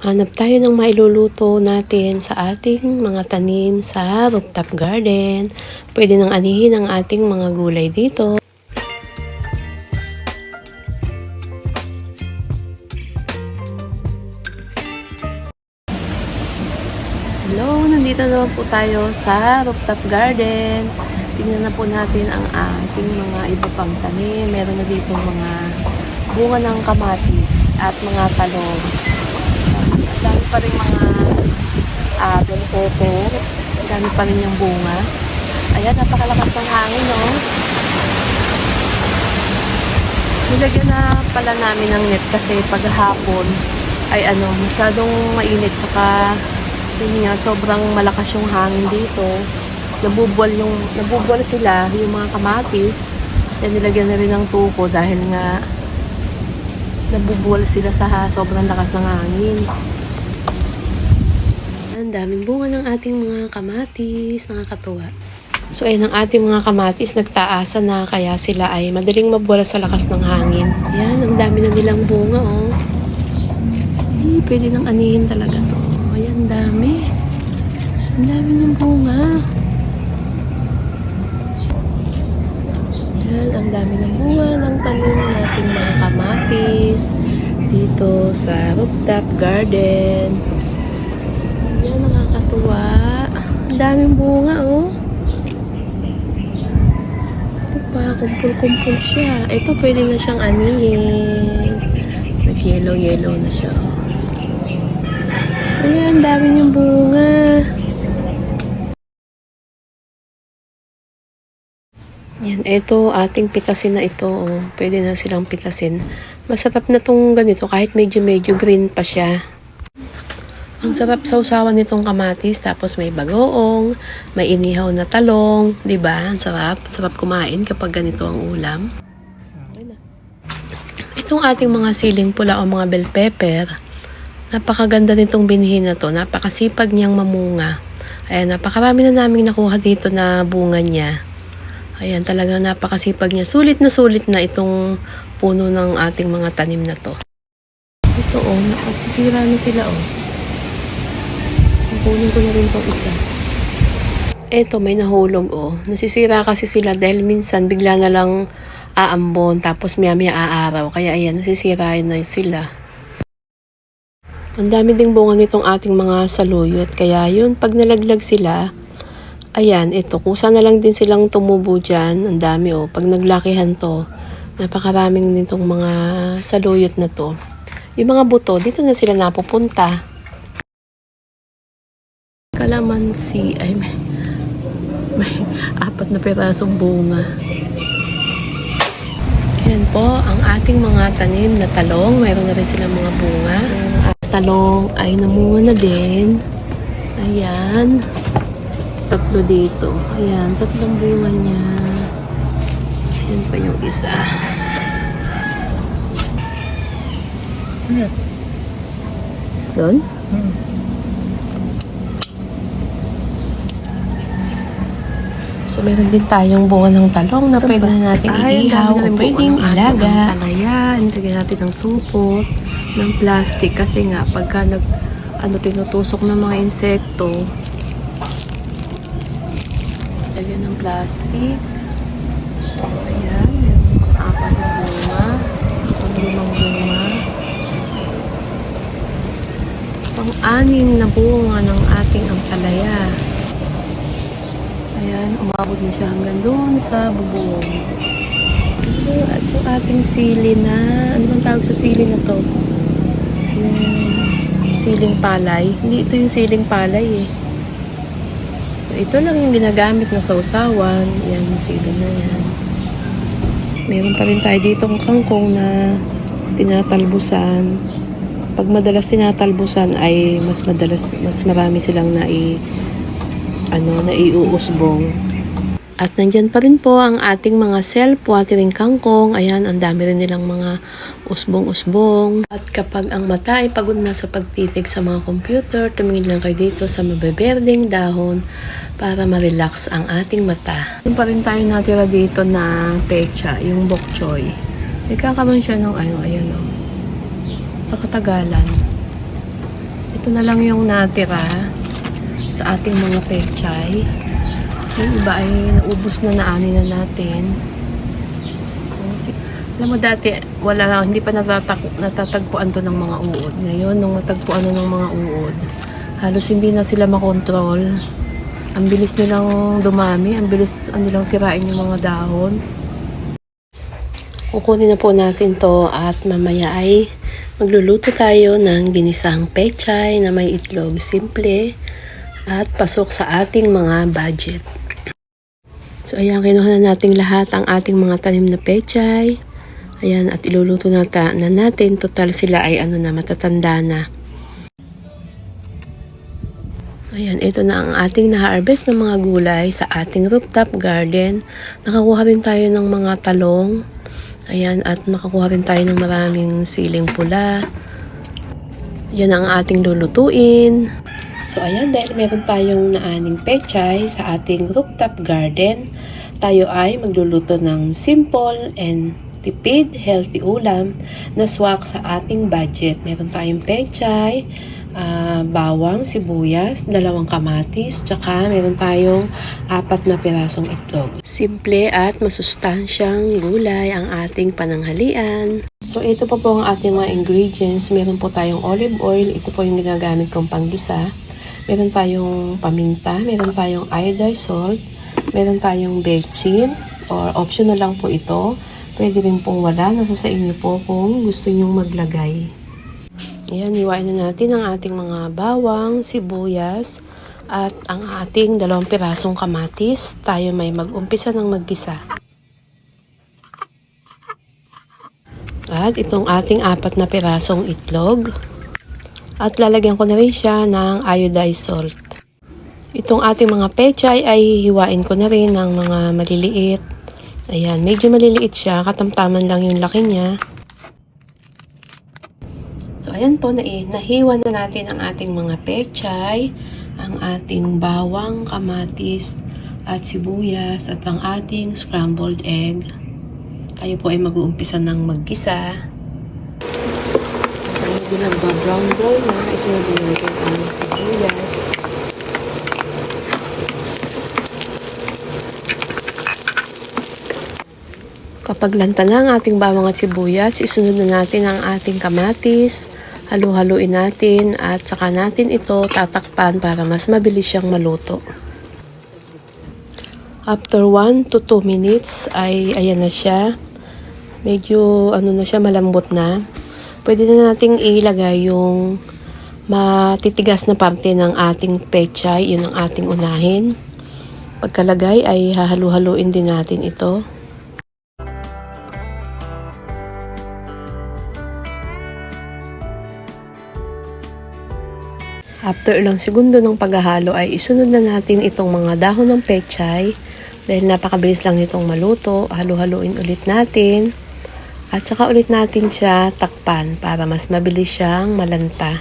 Hanap tayo ng mailuluto natin sa ating mga tanim sa rooftop garden. Pwede nang anihin ang ating mga gulay dito. Hello, nandito naman po tayo sa rooftop garden. Tingnan na po natin ang ating mga iba pang tanim. Meron na dito mga bunga ng kamatis at mga talong. Dami pa rin mga uh, bell pepper. Dami pa rin yung bunga. Ayan, napakalakas ng hangin, no? Nilagyan na pala namin ng net kasi paghapon ay ano, masyadong mainit saka yun nga, sobrang malakas yung hangin dito. Nabubuwal yung, nabubuwal sila, yung mga kamatis. Yan nilagyan na rin ng tuko dahil nga nabubuwal sila sa sobrang lakas ng hangin. Ang daming bunga ng ating mga kamatis, nakakatuwa. So ayun ang ating mga kamatis nagtaasa na kaya sila ay madaling mabuwala sa lakas ng hangin. Yan, ang dami na nilang bunga oh. Ay, pwede nang anihin talaga to. Ayan, dami. Ang dami ng bunga. Yan, ang dami ng bunga ng tanim nating mga kamatis dito sa rooftop garden. Ang daming bunga, oh. Ito pa, kumpul-kumpul siya. Ito, pwede na siyang anihin. Nag-yellow-yellow na siya, oh. So, yan, dami niyang bunga. Yan, ito, ating pitasin na ito. Oh. Pwede na silang pitasin. Masarap na tong ganito kahit medyo-medyo green pa siya. Ang sarap sausawan nitong kamatis, tapos may bagoong, may inihaw na talong, 'di ba? Ang sarap, sarap kumain kapag ganito ang ulam. Itong ating mga siling pula o mga bell pepper, napakaganda nitong binhi na to, napakasipag niyang mamunga. Ayan, napakarami na naming nakuha dito na bunga niya. Ayan, talagang napakasipag niya. Sulit na sulit na itong puno ng ating mga tanim na to. Ito oh, nakasisira na sila oh. Kunin ko na rin itong isa. Eto, may nahulog oh. Nasisira kasi sila dahil minsan bigla na lang aambon tapos maya maya aaraw. Kaya ayan, nasisira na sila. Ang dami ding bunga nitong ating mga saluyot. Kaya yun, pag nalaglag sila, ayan, ito, kusa na lang din silang tumubo dyan. Ang dami oh. Pag naglakihan to, napakaraming nitong mga saluyot na to. Yung mga buto, dito na sila napupunta kalamansi ay may, may apat na pirasong bunga. Yan po, ang ating mga tanim na talong. Mayroon na rin silang mga bunga. Ang talong ay namunga na din. Ayan. Tatlo dito. Ayan, tatlong bunga niya. Yan pa yung isa. Doon? So, meron din tayong bunga ng talong na pwede na natin iihaw o pwedeng ilaga. Ayan, lagyan natin ng supot, ng plastic. Kasi nga pagka nag ano tinutusok ng mga insekto lagyan ng plastic. Ayan yung apat na bunga ang limang bunga pang-anim na bunga ng ating ampalaya ayan umabot na siya hanggang doon sa bubong at yung ating sili na, ano bang tawag sa sili na to? Yung siling palay. Hindi ito yung siling palay eh. Ito lang yung ginagamit na sausawan. Yan, yung sili na yan. Meron pa rin tayo dito ang kangkong na tinatalbusan. Pag madalas tinatalbusan ay mas madalas, mas marami silang nai, ano, naiuusbong. At nandyan pa rin po ang ating mga self watering kangkong. Ayan, ang dami rin nilang mga usbong-usbong. At kapag ang mata ay pagod na sa pagtitig sa mga computer, tumingin lang kayo dito sa mabeberdeng dahon para ma-relax ang ating mata. Yung pa rin tayo natira dito na pecha, yung bok choy. Nagkakaroon siya ng ano, ayan o. Sa katagalan. Ito na lang yung natira sa ating mga pechay. Yung iba ay naubos na naani na natin. Oh, Alam mo dati, wala hindi pa natatag, natatagpuan to ng mga uod. Ngayon, nung natagpuan na ng mga uod, halos hindi na sila makontrol. Ang bilis nilang dumami, ang bilis ang nilang sirain yung mga dahon. Kukunin na po natin to at mamaya ay magluluto tayo ng ginisang pechay na may itlog simple at pasok sa ating mga budget. So ayan, kinuha na natin lahat ang ating mga tanim na pechay. Ayan, at iluluto na, ta- na natin. Total sila ay ano na, matatanda na. Ayan, ito na ang ating na-harvest ng mga gulay sa ating rooftop garden. Nakakuha rin tayo ng mga talong. Ayan, at nakakuha rin tayo ng maraming siling pula. Yan ang ating lulutuin. So ayan, dahil meron tayong naaning pechay sa ating rooftop garden, tayo ay magluluto ng simple and tipid, healthy ulam na swak sa ating budget. Meron tayong pechay, ah, bawang, sibuyas, dalawang kamatis, tsaka meron tayong apat na pirasong itlog. Simple at masustansyang gulay ang ating pananghalian. So ito po po ang ating mga ingredients. Meron po tayong olive oil. Ito po yung ginagamit kong panggisa. Meron tayong paminta. Meron tayong iodized salt. Meron tayong bechin or optional lang po ito. Pwede rin pong wala. Nasa sa inyo po kung gusto nyong maglagay. Ayan, iwain na natin ang ating mga bawang, sibuyas, at ang ating dalawang pirasong kamatis. Tayo may mag-umpisa ng maggisa. At itong ating apat na pirasong itlog. At lalagyan ko na rin siya ng iodized salt. Itong ating mga pechay ay hiwain ko na rin ng mga maliliit. Ayan, medyo maliliit siya. Katamtaman lang yung laki niya. So, ayan po, na nahiwa na natin ang ating mga pechay, ang ating bawang, kamatis, at sibuyas, at ang ating scrambled egg. Tayo po ay mag-uumpisa ng maggisa. Medyo nagba-brown brown na, isunod natin ang sibuyas. Kapag lanta na ang ating bawang at sibuyas, isunod na natin ang ating kamatis, halu-haluin natin at saka natin ito tatakpan para mas mabilis siyang maluto. After 1 to 2 minutes ay ayan na siya. Medyo ano na siya malambot na. Pwede na nating ilagay yung matitigas na parte ng ating pechay, yun ang ating unahin. Pagkalagay ay hahalu-haluin din natin ito. After ilang segundo ng paghahalo ay isunod na natin itong mga dahon ng pechay dahil napakabilis lang nitong maluto. Halo-haluin ulit natin at saka ulit natin siya takpan para mas mabilis siyang malanta.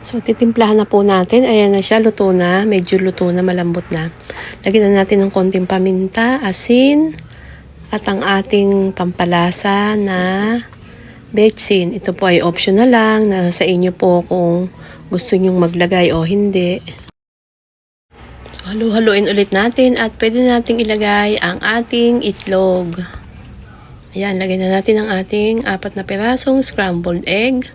So, titimplahan na po natin. Ayan na siya, luto na. Medyo luto na, malambot na. Lagyan na natin ng konting paminta, asin, at ang ating pampalasa na Betsin, ito po ay optional lang na sa inyo po kung gusto nyong maglagay o hindi. So, halu-haluin ulit natin at pwede nating ilagay ang ating itlog. Ayan, lagay na natin ang ating apat na pirasong scrambled egg.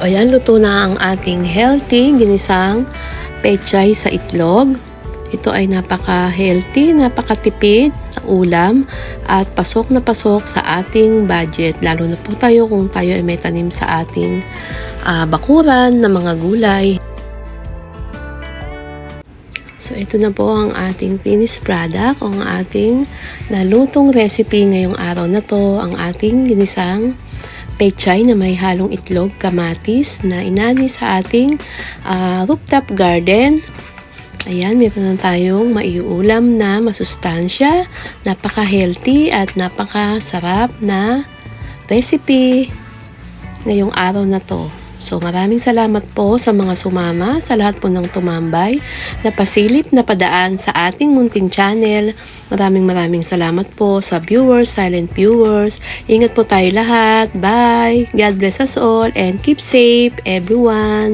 So, ayan, luto na ang ating healthy ginisang pechay sa itlog. Ito ay napaka-healthy, napakatipid na ulam at pasok na pasok sa ating budget. Lalo na po tayo kung tayo ay may tanim sa ating ah, bakuran ng mga gulay. So, ito na po ang ating finished product o ang ating nalutong recipe ngayong araw na to. Ang ating ginisang pechay na may halong itlog, kamatis na inani sa ating ah, rooftop garden. Ayan, meron tayong maiulam na masustansya, napaka-healthy at napaka-sarap na recipe ngayong araw na to. So maraming salamat po sa mga sumama, sa lahat po ng tumambay, na pasilip na padaan sa ating munting channel. Maraming maraming salamat po sa viewers, silent viewers. Ingat po tayo lahat. Bye! God bless us all and keep safe everyone!